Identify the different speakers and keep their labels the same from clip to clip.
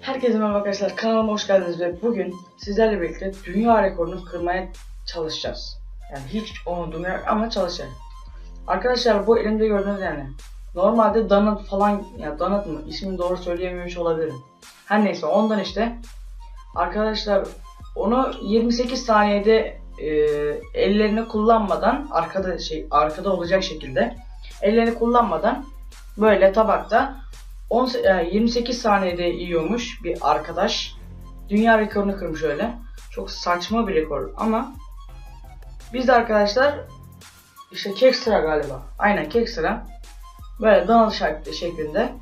Speaker 1: Herkese merhaba arkadaşlar kanalıma hoş geldiniz ve bugün sizlerle birlikte dünya rekorunu kırmaya çalışacağız. Yani hiç umudum yok ama çalışacağız. Arkadaşlar bu elimde gördüğünüz yani. Normalde donut falan ya donut mı ismini doğru söyleyememiş olabilirim. Her neyse ondan işte. Arkadaşlar onu 28 saniyede e, ellerini kullanmadan arkada şey arkada olacak şekilde ellerini kullanmadan böyle tabakta 10, e, 28 saniyede yiyormuş bir arkadaş. Dünya rekorunu kırmış öyle. Çok saçma bir rekor ama biz de arkadaşlar işte kek sıra galiba. Aynen kek sıra. Böyle donut şekli- şeklinde.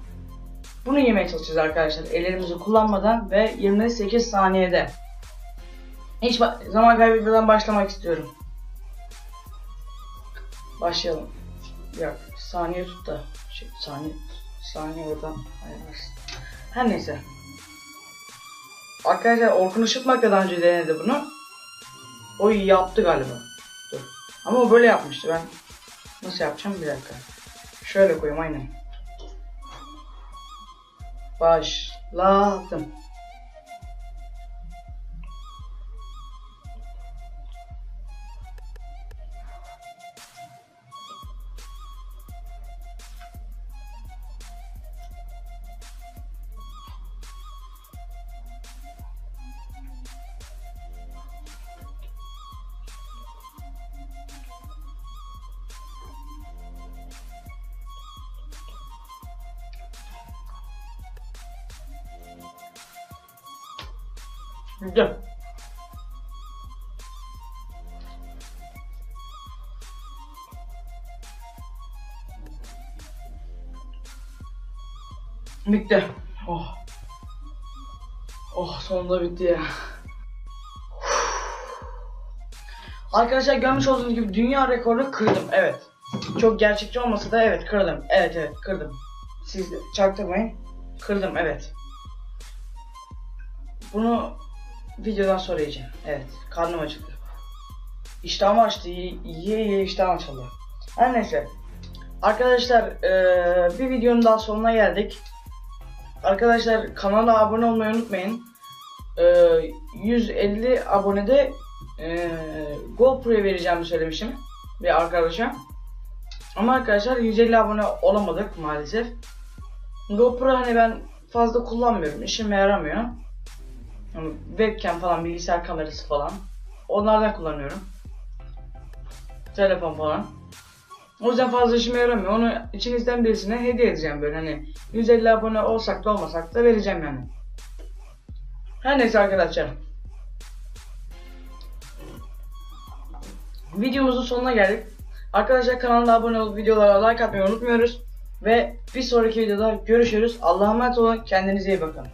Speaker 1: Bunu yemeye çalışacağız arkadaşlar. Ellerimizi kullanmadan ve 28 saniyede. Hiç zaman kaybetmeden başlamak istiyorum. Başlayalım. Yok saniye tut da. Şey, saniye saniye oradan ayarlarsın. Her neyse. Arkadaşlar Orkun Işıtmak da daha önce denedi bunu. O yaptı galiba. Dur. Ama o böyle yapmıştı. Ben nasıl yapacağım bir dakika. Şöyle koyayım aynen. Başladım. Güzel. Bitti. Oh. Oh sonunda bitti ya. Arkadaşlar görmüş olduğunuz gibi dünya rekorunu kırdım. Evet. Çok gerçekçi olmasa da evet kırdım. Evet evet kırdım. Siz çaktırmayın. Kırdım evet. Bunu videodan sonra yiyeceğim. Evet. Karnım acıktı. İştahım açtı. Yiye yiye iştahım açıldı. Her neyse. Arkadaşlar eee, bir videonun daha sonuna geldik. Arkadaşlar kanala abone olmayı unutmayın. Eee, 150 abonede eee GoPro'ya vereceğimi söylemişim bir arkadaşa. Ama arkadaşlar 150 abone olamadık maalesef. GoPro hani ben fazla kullanmıyorum. işime yaramıyor. Yani webcam falan, bilgisayar kamerası falan. Onlardan kullanıyorum. Telefon falan. O yüzden fazla işime yaramıyor. Onu içinizden birisine hediye edeceğim böyle hani 150 abone olsak da olmasak da vereceğim yani. Her neyse arkadaşlar. Videomuzun sonuna geldik. Arkadaşlar kanalına abone olup videolara like atmayı unutmuyoruz. Ve bir sonraki videoda görüşürüz. Allah'a emanet olun. Kendinize iyi bakın.